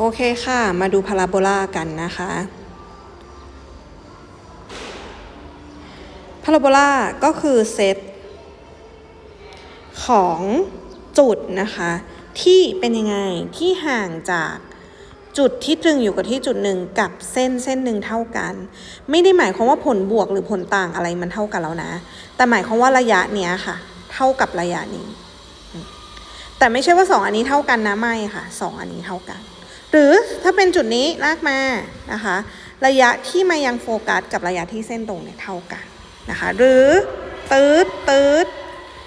โอเคค่ะ มาดูพาราโบลากันนะคะ พาราโบลาก็คือเซตของจุดนะคะ ที่เป็นยังไงที่ห่างจากจุดที่ตรึงอยู่กับที่จุดหนึ่งกับเส้นเส้นหนึ่งเท่ากัน ไม่ได้หมายความว่าผลบวกหรือผลต่างอะไรมันเท่ากันแล้วนะ แต่หมายความว่าระยะเนี้ยค่ะ เท่ากับระยะนี้ แต่ไม่ใช่ว่าสองอันนี้เท่ากันนะไม่ค่ะสองอันนี้เท่ากัน หรือถ้าเป็นจุดนี้ลากมานะคะ ระยะที่มายังโฟกัสกับระยะที่เส้นตรงเนี่ยเท่ากันนะคะ หรือตืดตืด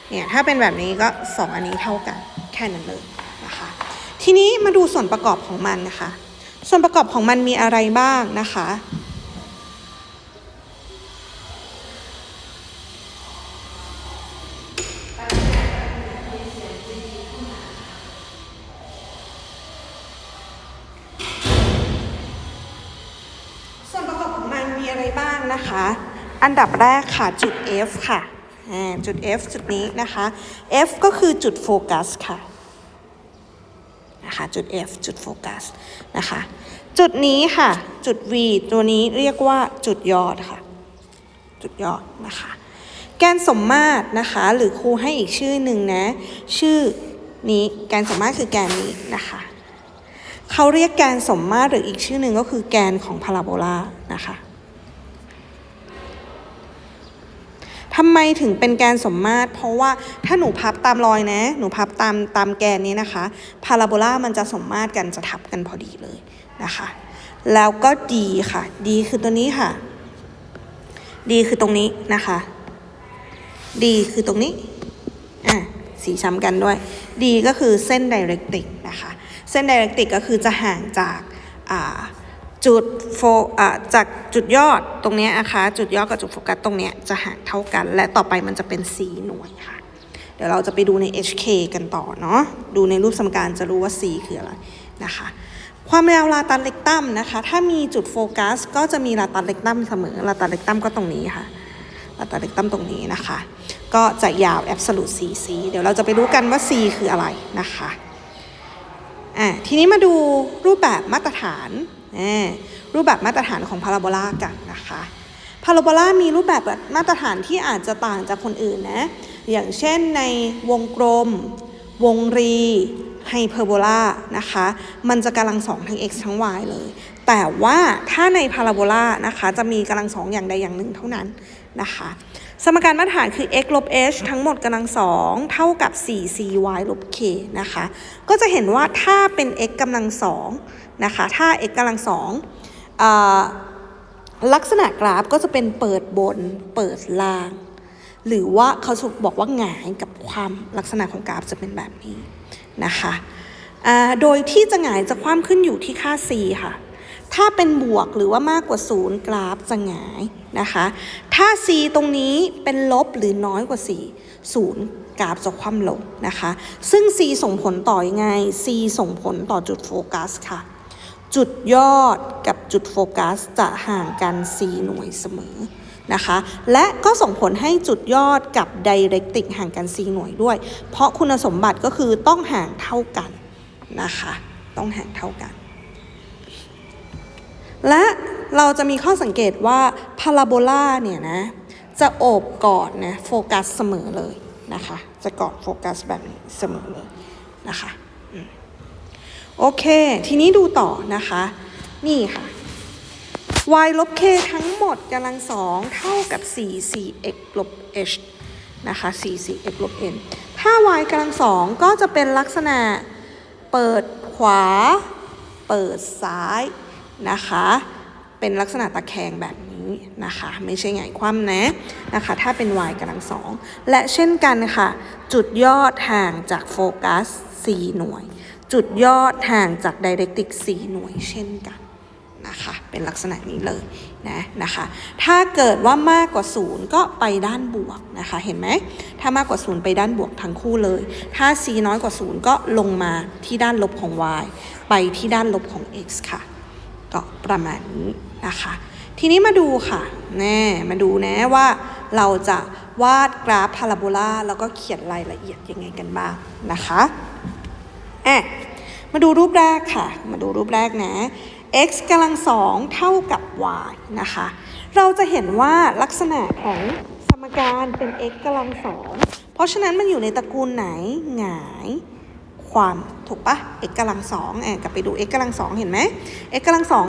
เนี่ยถ้าเป็นแบบนี้ก็สองอันนี้เท่ากันแค่นั้นเลยนะคะ ทีนี้มาดูส่วนประกอบของมันนะคะ ส่วนประกอบของมันมีอะไรบ้างนะคะ บ้างนะคะ อันดับแรกค่ะจุด F ค่ะ จุด F จุดนี้นะคะ F ก็คือจุดโฟกัสค่ะนะคะจุด F จุดโฟกัสนะคะ จุดนี้ค่ะ จุด V ตัวนี้เรียกว่าจุดยอดค่ะ จุดยอดนะคะ แกนสมมาตรนะคะ หรือครูให้อีกชื่อหนึ่งนะ ชื่อนี้แกนสมมาตรคือแกนนี้นะคะเขาเรียกแกนสมมาตรหรืออีกชื่อหนึ่งก็คือแกนของพาราโบลานะคะ ทำไมถึงเป็นแกนสมมาตร เพราะว่าถ้าหนูพับตามรอยนะ หนูพับตามตามแกนนี้นะคะ พาราโบลามันจะสมมาตรกันจะทับกันพอดีเลยนะคะ แล้วก็ดีค่ะดีคือตัวนี้ค่ะ ดีคือตรงนี้นะคะดีคือตรงนี้อะสีช้ำกันด้วยดีก็คือเส้นไดเรกติกนะคะ เส้นไดเรกติกก็คือจะห่างจากอ่า จุดโฟจากจุดยอดตรงนี้นะคะจุดยอดกับจุดโฟกัสตรงนี้จะห่างเท่ากัน และต่อไปมันจะเป็น C หน่วยค่ะ เดี๋ยวเราจะไปดูใน HK กันต่อเนาะดูในรูปสมการจะรู้ว่า C คืออะไรนะคะ ความยาวลาตันเล็กตัมนะคะ ถ้ามีจุดโฟกัส ก็จะมีลาตันเล็กตัมเสมอลาตันเล็กตัมก็ตรงนี้ค่ะลาตันเล็กตัมตรงนี้นะคะ ก็จะยาว absolute CC เดี๋ยวเราจะไปรู้กันว่า C คืออะไรนะคะอะทีนี้มาดูรูปแบบมาตรฐาน รูปแบบมาตรฐานของพาราโบลากันนะคะพาราโบลามีรูปแบบมาตรฐานที่อาจจะต่างจากคนอื่นนะ อย่างเช่นในวงกลม วงรีไฮเปอร์โบลานะคะ มันจะกำลังสองทั้ง x ทั้ง y เลย แต่ว่าถ้าในพาราโบลานะคะ จะมีกำลังสองอย่างใดอย่างหนึ่งเท่านั้นนะคะ สมการมาตรฐานคือ x ลบ h ทั้งหมดกำลังสองเท่ากับ 4 cy ลบ k นะคะ ก็จะเห็นว่าถ้าเป็น x กำลังสองนะคะ ถ้า x กำลังสองลักษณะกราฟก็จะเป็นเปิดบน เปิดล่าง หรือว่าเขาจะบอกว่าหงายกับความลักษณะของกราฟจะเป็นแบบนี้นะคะ โดยที่จะหงายจะคว่ำขึ้นอยู่ที่ค่า c ค่ะ ถ้าเป็นบวกหรือว่ามากกว่าศูนย์กราฟจะหงายนะคะ ถ้า c ตรงนี้เป็นลบหรือน้อยกว่า 4 ศูนย์กราฟจะคว่ำลงนะคะ ซึ่ง c ส่งผลต่อยังไง c ส่งผลต่อจุดโฟกัสค่ะ จุดยอดกับจุดโฟกัสจะห่างกัน c หน่วยเสมอนะคะ และก็ส่งผลให้จุดยอดกับไดเรกติกห่างกัน c หน่วยด้วย เพราะคุณสมบัติก็คือต้องห่างเท่ากันนะคะ ต้องห่างเท่ากัน และเราจะมีข้อสังเกตว่าพาราโบลาเนี่ยนะ จะโอบกอดนะโฟกัสเสมอเลยนะคะ จะกอดโฟกัสแบบนี้เสมอเลยนะคะโอเค ทีนี้ดูต่อนะคะ นี่ค่ะ y ลบ k ทั้งหมดกำลังสองเท่ากับ 4 4x ลบ h นะคะ 4 4x ลบ n ถ้า y กำลังสองก็จะเป็นลักษณะเปิดขวา เปิดซ้าย นะคะ เป็นลักษณะตะแคงแบบนี้นะคะ ไม่ใช่ไงายคว่ำนะนะคะ ถ้าเป็น y กำลังสองและเช่นกันค่ะ จุดยอดห่างจากโฟกัส 4 หน่วย จุดยอดห่างจากไดเรกติก 4 หน่วยเช่นกันนะคะเป็นลักษณะนี้เลยนะนะคะถ้าเกิดว่ามากกว่า 0 ก็ไปด้านบวกนะคะเห็นไหมถ้ามากกว่า 0 ไปด้านบวกทั้งคู่เลย ถ้า c น้อยกว่า 0 ก็ลงมาที่ด้านลบของ y ไปที่ด้านลบของ x ค่ะ ก็ประมาณนี้นะคะ ทีนี้มาดูค่ะแน่มาดูนะว่าเราจะวาดกราฟพาราโบลาแล้วก็เขียนรายละเอียดยังไงกันบ้างนะคะอะมาดูรูปแรกค่ะ มาดูรูปแรกนะ x กำลังสองเท่ากับ y นะคะ เราจะเห็นว่าลักษณะของสมการเป็น x กำลังสองเพราะฉะนั้นมันอยู่ในตระกูลไหนหงายความถูกปะ x กำลังสองแอบกลับไปดู x กำลังสองเห็นไหม x กำลังสอง